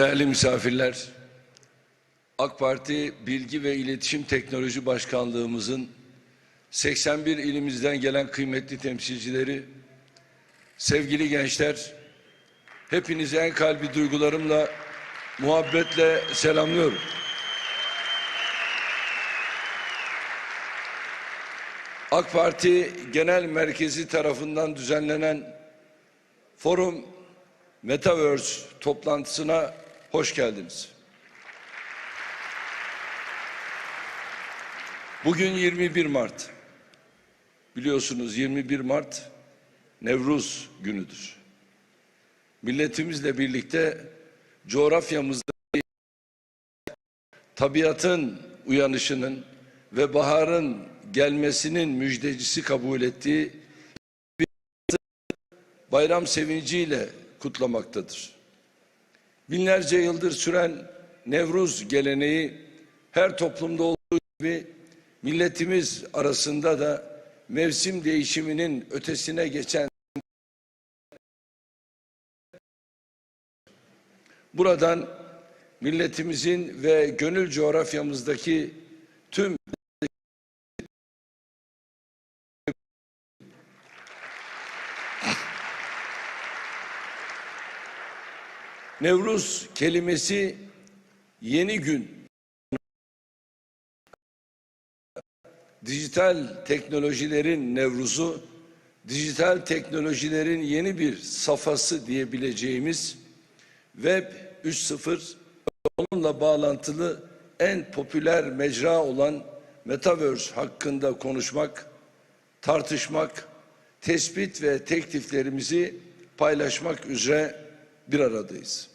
Değerli misafirler, AK Parti Bilgi ve İletişim Teknoloji Başkanlığımızın 81 ilimizden gelen kıymetli temsilcileri, sevgili gençler, hepinizi en kalbi duygularımla, muhabbetle selamlıyorum. AK Parti Genel Merkezi tarafından düzenlenen Forum Metaverse toplantısına hoş geldiniz. Bugün 21 Mart. Biliyorsunuz 21 Mart Nevruz günüdür. Milletimizle birlikte coğrafyamızda tabiatın uyanışının ve baharın gelmesinin müjdecisi kabul ettiği bir bayram sevinciyle kutlamaktadır. Binlerce yıldır süren Nevruz geleneği her toplumda olduğu gibi milletimiz arasında da mevsim değişiminin ötesine geçen buradan milletimizin ve gönül coğrafyamızdaki tüm Nevruz kelimesi yeni gün. Dijital teknolojilerin nevruzu, dijital teknolojilerin yeni bir safhası diyebileceğimiz Web 3.0 onunla bağlantılı en popüler mecra olan Metaverse hakkında konuşmak, tartışmak, tespit ve tekliflerimizi paylaşmak üzere bir aradayız.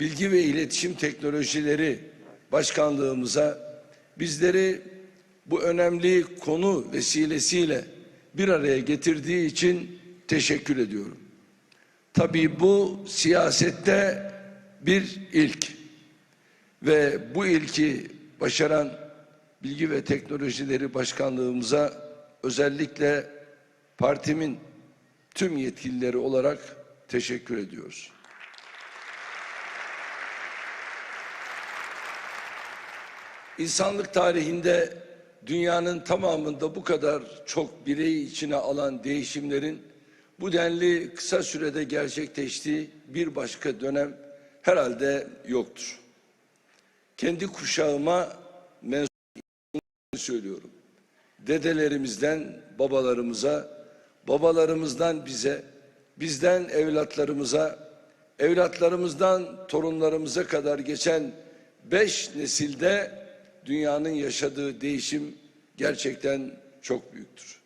Bilgi ve İletişim Teknolojileri Başkanlığımıza bizleri bu önemli konu vesilesiyle bir araya getirdiği için teşekkür ediyorum. Tabii bu siyasette bir ilk ve bu ilki başaran Bilgi ve Teknolojileri Başkanlığımıza özellikle partimin tüm yetkilileri olarak teşekkür ediyoruz. İnsanlık tarihinde dünyanın tamamında bu kadar çok bireyi içine alan değişimlerin bu denli kısa sürede gerçekleştiği bir başka dönem herhalde yoktur. Kendi kuşağıma mensup söylüyorum. Dedelerimizden babalarımıza, babalarımızdan bize, bizden evlatlarımıza, evlatlarımızdan torunlarımıza kadar geçen beş nesilde dünyanın yaşadığı değişim gerçekten çok büyüktür.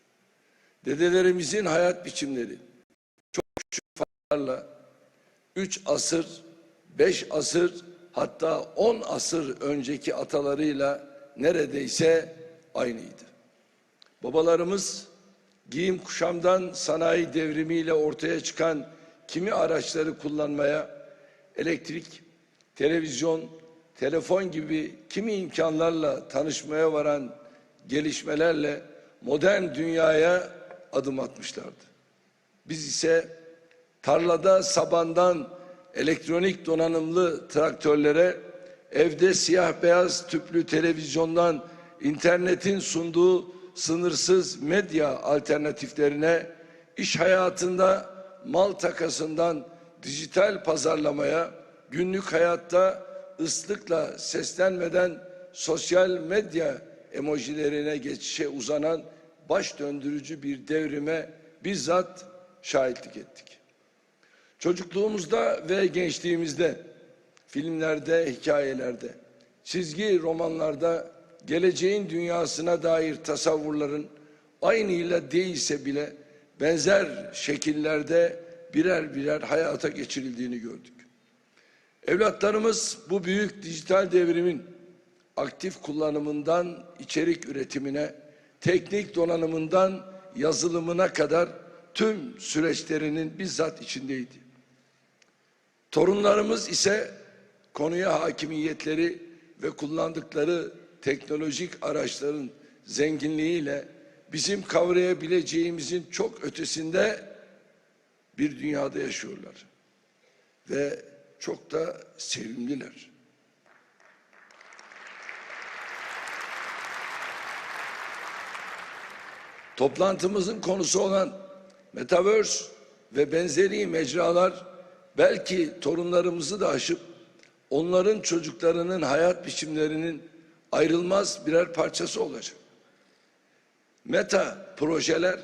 Dedelerimizin hayat biçimleri çok küçük farklarla üç asır, beş asır hatta on asır önceki atalarıyla neredeyse aynıydı. Babalarımız giyim kuşamdan sanayi devrimiyle ortaya çıkan kimi araçları kullanmaya, elektrik, televizyon, telefon gibi kimi imkanlarla tanışmaya varan gelişmelerle modern dünyaya adım atmışlardı. Biz ise tarlada sabandan elektronik donanımlı traktörlere, evde siyah beyaz tüplü televizyondan internetin sunduğu sınırsız medya alternatiflerine, iş hayatında mal takasından dijital pazarlamaya, günlük hayatta ıslıkla seslenmeden sosyal medya emojilerine geçişe uzanan baş döndürücü bir devrime bizzat şahitlik ettik. Çocukluğumuzda ve gençliğimizde filmlerde, hikayelerde, çizgi romanlarda geleceğin dünyasına dair tasavvurların aynıyla değilse bile benzer şekillerde birer birer hayata geçirildiğini gördük. Evlatlarımız bu büyük dijital devrimin aktif kullanımından içerik üretimine, teknik donanımından yazılımına kadar tüm süreçlerinin bizzat içindeydi. Torunlarımız ise konuya hakimiyetleri ve kullandıkları teknolojik araçların zenginliğiyle bizim kavrayabileceğimizin çok ötesinde bir dünyada yaşıyorlar. Ve çok da sevimliler. Toplantımızın konusu olan Metaverse ve benzeri mecralar belki torunlarımızı da aşıp onların çocuklarının hayat biçimlerinin ayrılmaz birer parçası olacak. Meta projeler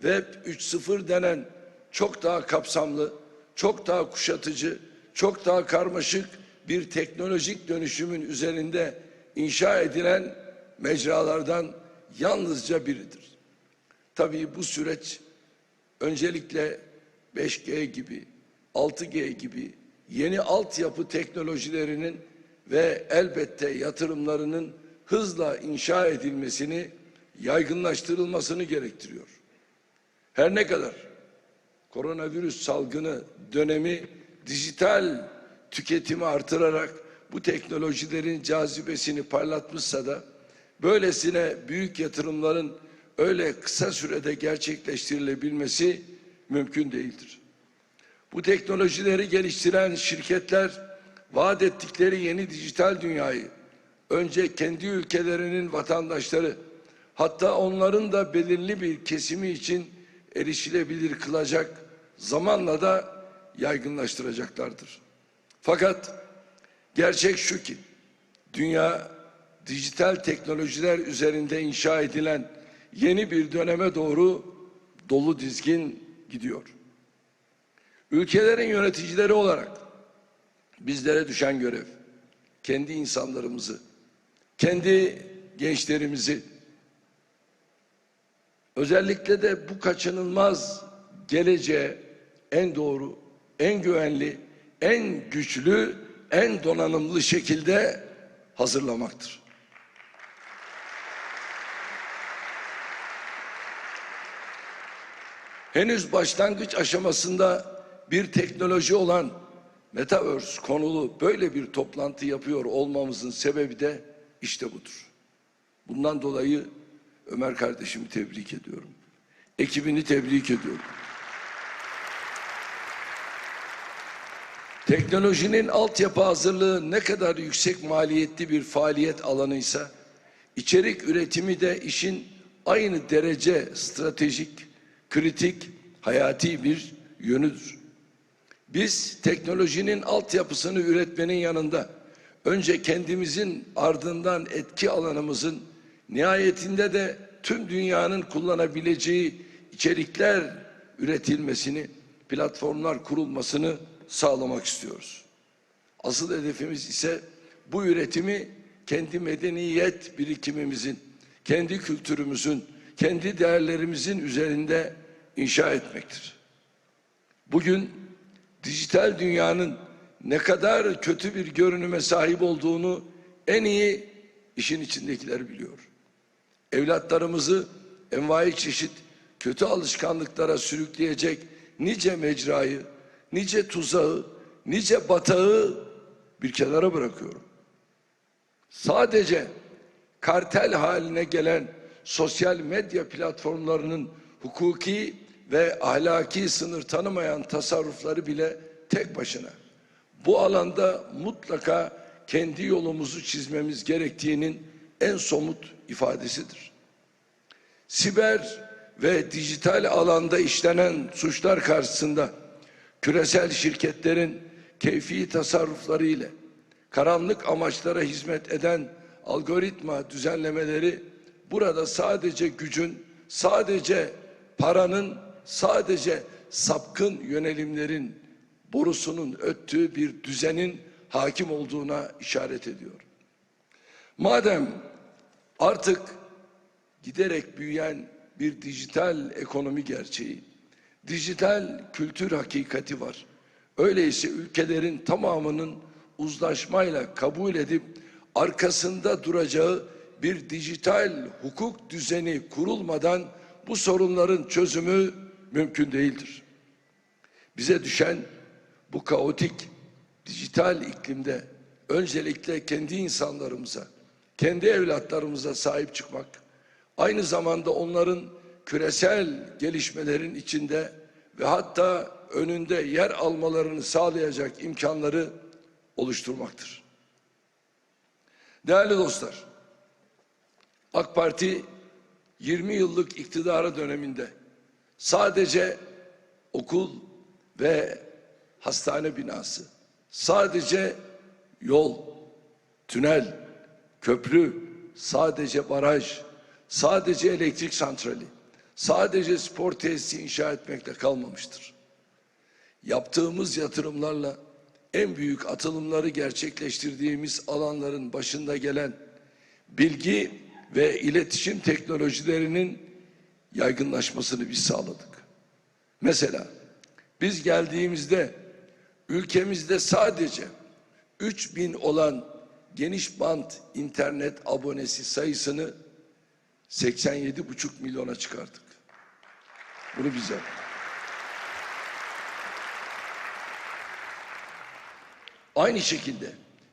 Web 3.0 denen çok daha kapsamlı, çok daha kuşatıcı, çok daha karmaşık bir teknolojik dönüşümün üzerinde inşa edilen mecralardan yalnızca biridir. Tabii bu süreç öncelikle 5G gibi, 6G gibi yeni altyapı teknolojilerinin ve elbette yatırımlarının hızla inşa edilmesini, yaygınlaştırılmasını gerektiriyor. Her ne kadar koronavirüs salgını dönemi dijital tüketimi artırarak bu teknolojilerin cazibesini parlatmışsa da böylesine büyük yatırımların öyle kısa sürede gerçekleştirilebilmesi mümkün değildir. Bu teknolojileri geliştiren şirketler vaat ettikleri yeni dijital dünyayı önce kendi ülkelerinin vatandaşları hatta onların da belirli bir kesimi için erişilebilir kılacak zamanla da yaygınlaştıracaklardır. Fakat gerçek şu ki dünya dijital teknolojiler üzerinde inşa edilen yeni bir döneme doğru dolu dizgin gidiyor. Ülkelerin yöneticileri olarak bizlere düşen görev kendi insanlarımızı, kendi gençlerimizi özellikle de bu kaçınılmaz geleceğe en doğru, en güvenli, en güçlü, en donanımlı şekilde hazırlamaktır. henüz başlangıç aşamasında bir teknoloji olan Metaverse konulu böyle bir toplantı yapıyor olmamızın sebebi de işte budur. Bundan dolayı Ömer kardeşimi tebrik ediyorum. Ekibini tebrik ediyorum. Teknolojinin altyapı hazırlığı ne kadar yüksek maliyetli bir faaliyet alanıysa, içerik üretimi de işin aynı derece stratejik, kritik, hayati bir yönüdür. Biz teknolojinin altyapısını üretmenin yanında önce kendimizin ardından etki alanımızın nihayetinde de tüm dünyanın kullanabileceği içerikler üretilmesini, platformlar kurulmasını sağlamak istiyoruz. Asıl hedefimiz ise bu üretimi kendi medeniyet birikimimizin, kendi kültürümüzün, kendi değerlerimizin üzerinde inşa etmektir. Bugün dijital dünyanın ne kadar kötü bir görünüme sahip olduğunu en iyi işin içindekiler biliyor. Evlatlarımızı envai çeşit kötü alışkanlıklara sürükleyecek nice mecrayı, nice tuzağı, nice batağı bir kenara bırakıyorum. Sadece kartel haline gelen sosyal medya platformlarının hukuki ve ahlaki sınır tanımayan tasarrufları bile tek başına bu alanda mutlaka kendi yolumuzu çizmemiz gerektiğinin en somut ifadesidir. Siber ve dijital alanda işlenen suçlar karşısında küresel şirketlerin keyfi tasarrufları ile karanlık amaçlara hizmet eden algoritma düzenlemeleri burada sadece gücün, sadece paranın, sadece sapkın yönelimlerin borusunun öttüğü bir düzenin hakim olduğuna işaret ediyor. Madem artık giderek büyüyen bir dijital ekonomi gerçeği, dijital kültür hakikati var. Öyleyse ülkelerin tamamının uzlaşmayla kabul edip arkasında duracağı bir dijital hukuk düzeni kurulmadan bu sorunların çözümü mümkün değildir. Bize düşen bu kaotik dijital iklimde öncelikle kendi insanlarımıza, kendi evlatlarımıza sahip çıkmak, Aynı zamanda onların küresel gelişmelerin içinde ve hatta önünde yer almalarını sağlayacak imkanları oluşturmaktır. Değerli dostlar, AK Parti 20 yıllık iktidara döneminde sadece okul ve hastane binası, sadece yol, tünel, köprü, sadece baraj, sadece elektrik santrali, sadece spor tesisi inşa etmekle kalmamıştır. Yaptığımız yatırımlarla en büyük atılımları gerçekleştirdiğimiz alanların başında gelen bilgi ve iletişim teknolojilerinin yaygınlaşmasını biz sağladık. Mesela biz geldiğimizde ülkemizde sadece 3000 olan geniş bant internet abonesi sayısını 87,5 milyona çıkardık. Bunu biz yaptık. Aynı şekilde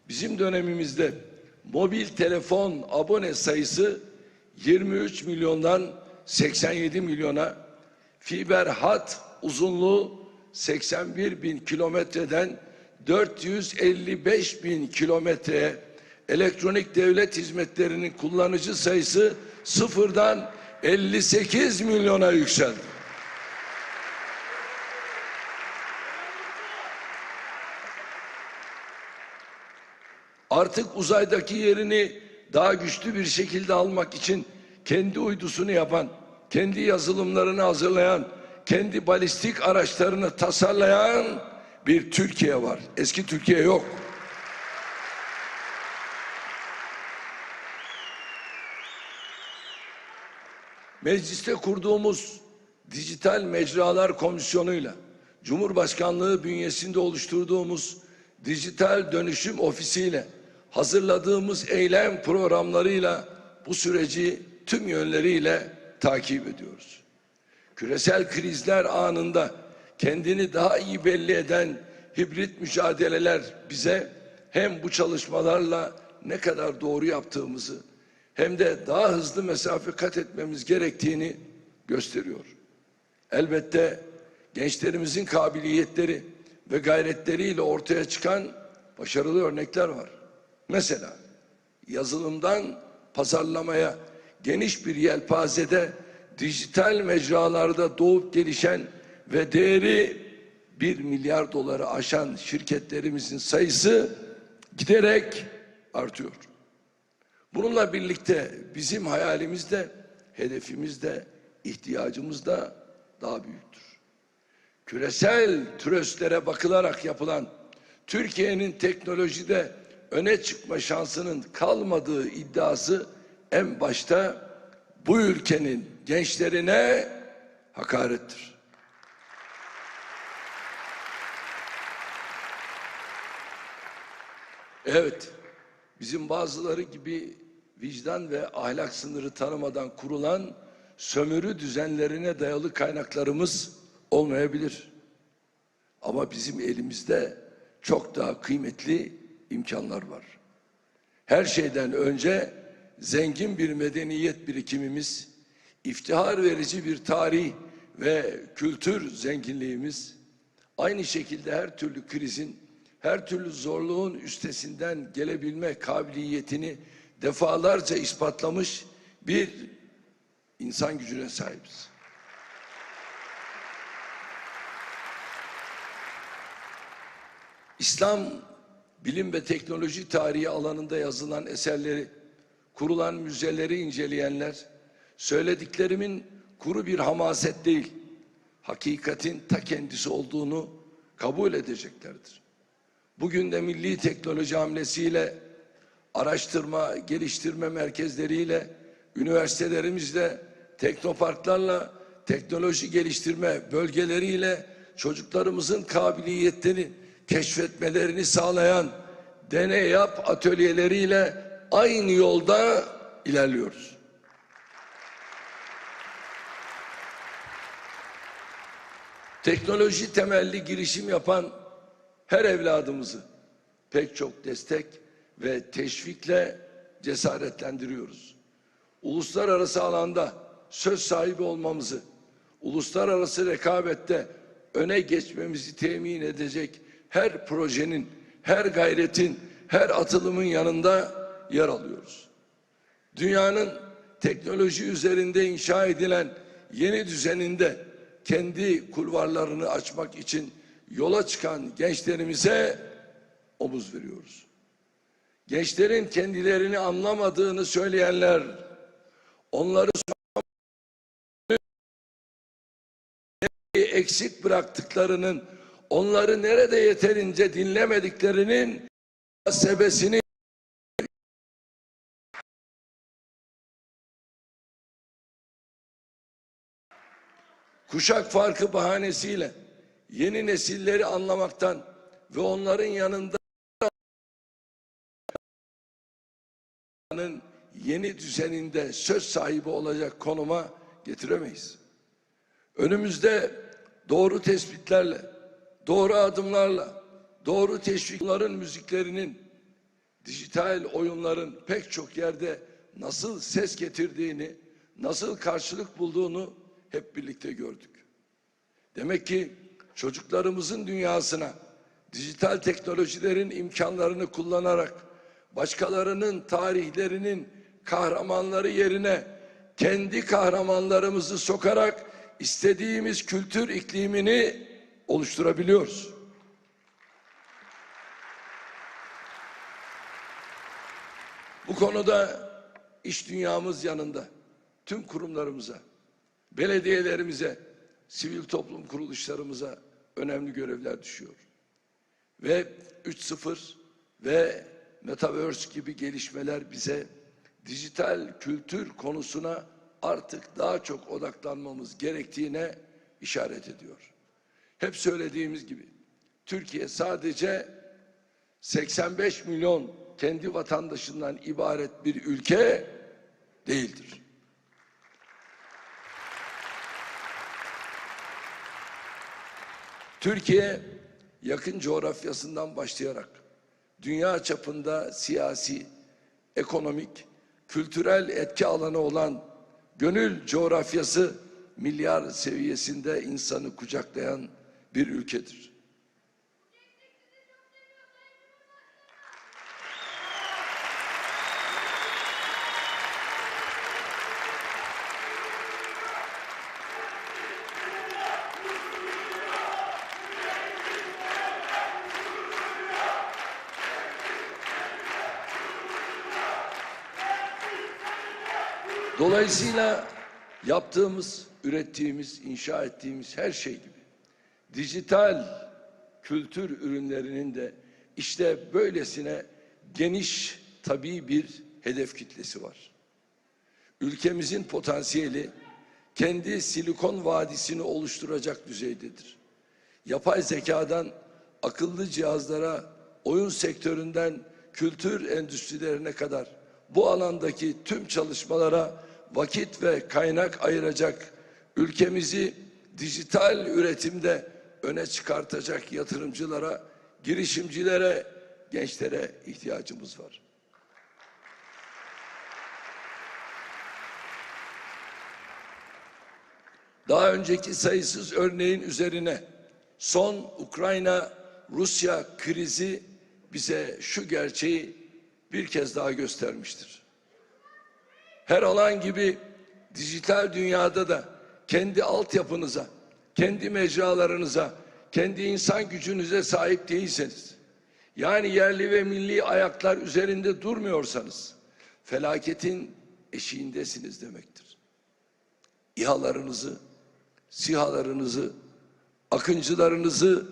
bizim dönemimizde mobil telefon abone sayısı 23 milyondan 87 milyona, fiber hat uzunluğu 81 bin kilometreden 455 bin kilometreye, elektronik devlet hizmetlerinin kullanıcı sayısı sıfırdan 58 milyona yükseldi. Artık uzaydaki yerini daha güçlü bir şekilde almak için kendi uydusunu yapan, kendi yazılımlarını hazırlayan, kendi balistik araçlarını tasarlayan bir Türkiye var. Eski Türkiye yok. Mecliste kurduğumuz Dijital Mecralar Komisyonu'yla Cumhurbaşkanlığı bünyesinde oluşturduğumuz Dijital Dönüşüm Ofisi'yle hazırladığımız eylem programlarıyla bu süreci tüm yönleriyle takip ediyoruz. Küresel krizler anında kendini daha iyi belli eden hibrit mücadeleler bize hem bu çalışmalarla ne kadar doğru yaptığımızı hem de daha hızlı mesafe kat etmemiz gerektiğini gösteriyor. Elbette gençlerimizin kabiliyetleri ve gayretleriyle ortaya çıkan başarılı örnekler var. Mesela yazılımdan pazarlamaya geniş bir yelpazede dijital mecralarda doğup gelişen ve değeri 1 milyar doları aşan şirketlerimizin sayısı giderek artıyor. Bununla birlikte bizim hayalimiz de, hedefimiz de, ihtiyacımız da daha büyüktür. Küresel türöstlere bakılarak yapılan Türkiye'nin teknolojide öne çıkma şansının kalmadığı iddiası en başta bu ülkenin gençlerine hakarettir. Evet, bizim bazıları gibi vicdan ve ahlak sınırı tanımadan kurulan sömürü düzenlerine dayalı kaynaklarımız olmayabilir. Ama bizim elimizde çok daha kıymetli imkanlar var. Her şeyden önce zengin bir medeniyet birikimimiz, iftihar verici bir tarih ve kültür zenginliğimiz, aynı şekilde her türlü krizin, her türlü zorluğun üstesinden gelebilme kabiliyetini defalarca ispatlamış bir insan gücüne sahibiz. İslam bilim ve teknoloji tarihi alanında yazılan eserleri, kurulan müzeleri inceleyenler, söylediklerimin kuru bir hamaset değil, hakikatin ta kendisi olduğunu kabul edeceklerdir. Bugün de milli teknoloji hamlesiyle, araştırma, geliştirme merkezleriyle, üniversitelerimizle, teknoparklarla, teknoloji geliştirme bölgeleriyle çocuklarımızın kabiliyetlerini keşfetmelerini sağlayan deney yap atölyeleriyle aynı yolda ilerliyoruz. Teknoloji temelli girişim yapan her evladımızı pek çok destek ve teşvikle cesaretlendiriyoruz. uluslararası alanda söz sahibi olmamızı, uluslararası rekabette öne geçmemizi temin edecek her projenin, her gayretin, her atılımın yanında yer alıyoruz. Dünyanın teknoloji üzerinde inşa edilen yeni düzeninde kendi kulvarlarını açmak için yola çıkan gençlerimize omuz veriyoruz. Gençlerin kendilerini anlamadığını söyleyenler, onları eksik bıraktıklarının, onları nerede yeterince dinlemediklerinin sebesini kuşak farkı bahanesiyle yeni nesilleri anlamaktan ve onların yanında yeni düzeninde söz sahibi olacak konuma getiremeyiz. Önümüzde doğru tespitlerle, doğru adımlarla, doğru teşviklerin müziklerinin, dijital oyunların pek çok yerde nasıl ses getirdiğini, nasıl karşılık bulduğunu hep birlikte gördük. Demek ki çocuklarımızın dünyasına dijital teknolojilerin imkanlarını kullanarak başkalarının tarihlerinin kahramanları yerine kendi kahramanlarımızı sokarak istediğimiz kültür iklimini oluşturabiliyoruz. Bu konuda iş dünyamız yanında tüm kurumlarımıza, belediyelerimize, sivil toplum kuruluşlarımıza önemli görevler düşüyor. Ve 3.0 ve Metaverse gibi gelişmeler bize dijital kültür konusuna artık daha çok odaklanmamız gerektiğine işaret ediyor. Hep söylediğimiz gibi Türkiye sadece 85 milyon kendi vatandaşından ibaret bir ülke değildir. Türkiye yakın coğrafyasından başlayarak dünya çapında siyasi, ekonomik, kültürel etki alanı olan gönül coğrafyası milyar seviyesinde insanı kucaklayan bir ülkedir. Dolayısıyla yaptığımız, ürettiğimiz, inşa ettiğimiz her şey gibi dijital kültür ürünlerinin de işte böylesine geniş tabii bir hedef kitlesi var. Ülkemizin potansiyeli kendi silikon vadisini oluşturacak düzeydedir. Yapay zekadan akıllı cihazlara, oyun sektöründen kültür endüstrilerine kadar bu alandaki tüm çalışmalara vakit ve kaynak ayıracak, ülkemizi dijital üretimde öne çıkartacak yatırımcılara, girişimcilere, gençlere ihtiyacımız var. Daha önceki sayısız örneğin üzerine son Ukrayna-Rusya krizi bize şu gerçeği bir kez daha göstermiştir. Her alan gibi dijital dünyada da kendi altyapınıza, kendi mecralarınıza, kendi insan gücünüze sahip değilseniz, yani yerli ve milli ayaklar üzerinde durmuyorsanız, felaketin eşiğindesiniz demektir. İHA'larınızı, SİHA'larınızı, akıncılarınızı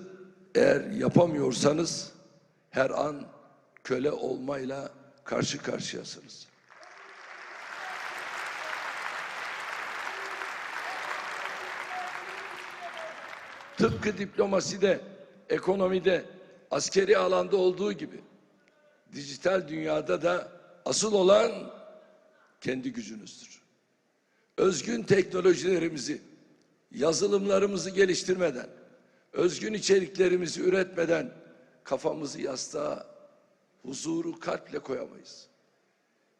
eğer yapamıyorsanız her an köle olmayla karşı karşıyasınız. Tıpkı diplomaside, ekonomide, askeri alanda olduğu gibi dijital dünyada da asıl olan kendi gücünüzdür. Özgün teknolojilerimizi, yazılımlarımızı geliştirmeden, özgün içeriklerimizi üretmeden kafamızı yastığa, huzuru kalple koyamayız.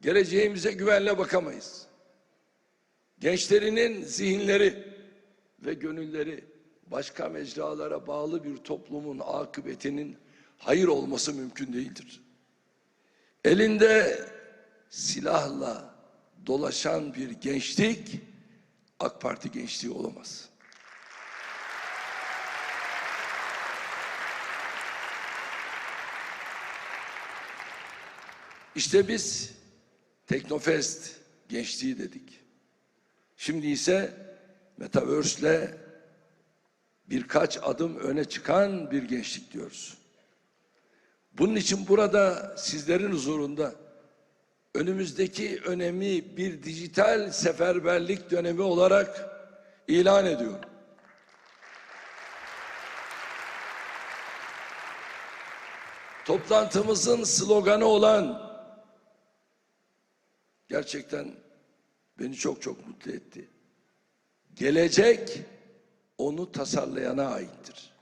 Geleceğimize güvenle bakamayız. gençlerinin zihinleri ve gönülleri başka mecralara bağlı bir toplumun akıbetinin hayır olması mümkün değildir. Elinde silahla dolaşan bir gençlik AK Parti gençliği olamaz. İşte biz Teknofest gençliği dedik. Şimdi ise Metaverse'le birkaç adım öne çıkan bir gençlik diyoruz. Bunun için burada sizlerin huzurunda önümüzdeki önemi bir dijital seferberlik dönemi olarak ilan ediyorum. Toplantımızın sloganı olan gerçekten beni çok çok mutlu etti. Gelecek onu tasarlayana aittir.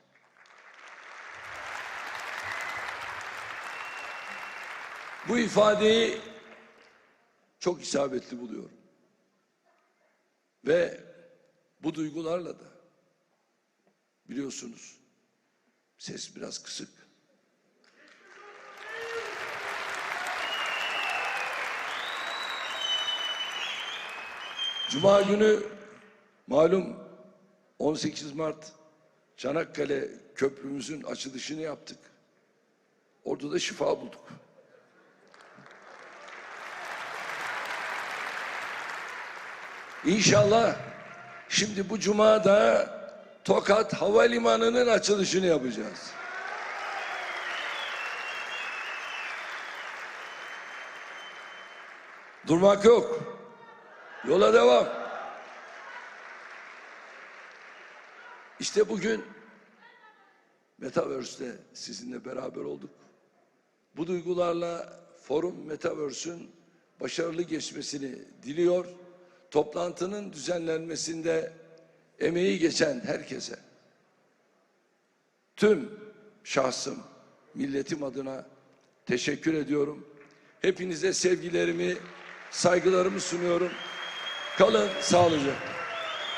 Bu ifadeyi çok isabetli buluyorum. Ve bu duygularla da biliyorsunuz ses biraz kısık. Cuma günü malum 18 Mart Çanakkale Köprümüzün açılışını yaptık. Orada da şifa bulduk. İnşallah şimdi bu cuma da Tokat Havalimanı'nın açılışını yapacağız. Durmak yok. Yola devam. İşte bugün Metaverse'de sizinle beraber olduk. Bu duygularla Forum Metaverse'ün başarılı geçmesini diliyor. Toplantının düzenlenmesinde emeği geçen herkese, tüm şahsım, milletim adına teşekkür ediyorum. Hepinize sevgilerimi, saygılarımı sunuyorum. Kalın sağlıcakla.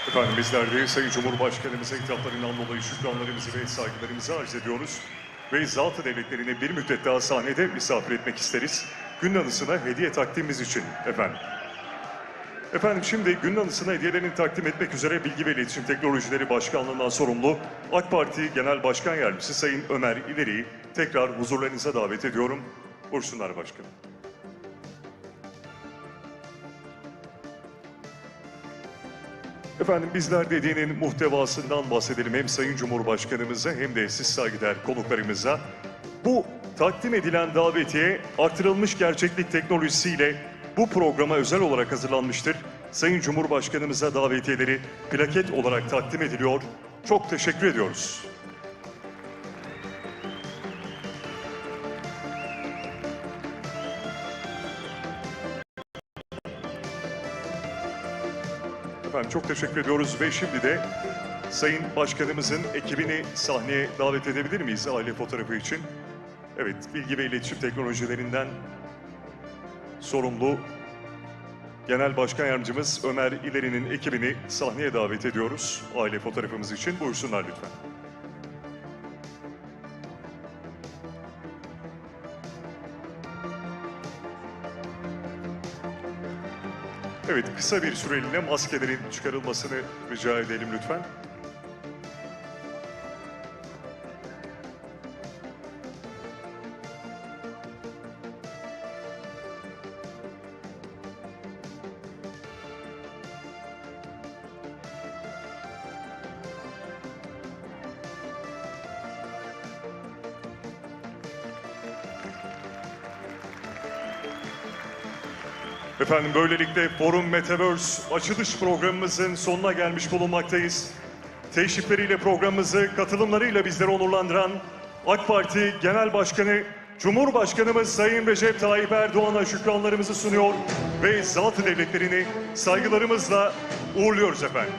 Efendim bizler de Sayın Cumhurbaşkanımıza hitaplarından dolayı şükranlarımızı ve saygılarımızı arz ediyoruz. Ve zatı devletlerini bir müddet daha sahnede misafir etmek isteriz. Gün anısına hediye takdimimiz için efendim. Efendim şimdi gün anısına hediyelerini takdim etmek üzere Bilgi ve İletişim Teknolojileri Başkanlığı'ndan sorumlu AK Parti Genel Başkan Yardımcısı Sayın Ömer İleri'yi tekrar huzurlarınıza davet ediyorum. Buyursunlar başkanım. Efendim bizler dediğinin muhtevasından bahsedelim hem Sayın Cumhurbaşkanımıza hem de siz saygıdeğer konuklarımıza. Bu takdim edilen davetiye artırılmış gerçeklik teknolojisiyle bu programa özel olarak hazırlanmıştır. Sayın Cumhurbaşkanımıza davetiyeleri plaket olarak takdim ediliyor. Çok teşekkür ediyoruz. Çok teşekkür ediyoruz ve şimdi de Sayın Başkanımızın ekibini sahneye davet edebilir miyiz aile fotoğrafı için? Evet, bilgi ve iletişim teknolojilerinden sorumlu Genel Başkan Yardımcımız Ömer İleri'nin ekibini sahneye davet ediyoruz aile fotoğrafımız için. Buyursunlar lütfen. Evet, kısa bir süreliğine maskelerin çıkarılmasını rica edelim lütfen. Efendim böylelikle Forum Metaverse açılış programımızın sonuna gelmiş bulunmaktayız. Teşrifleriyle programımızı katılımlarıyla bizleri onurlandıran AK Parti Genel Başkanı Cumhurbaşkanımız Sayın Recep Tayyip Erdoğan'a şükranlarımızı sunuyor ve zatı devletlerini saygılarımızla uğurluyoruz efendim.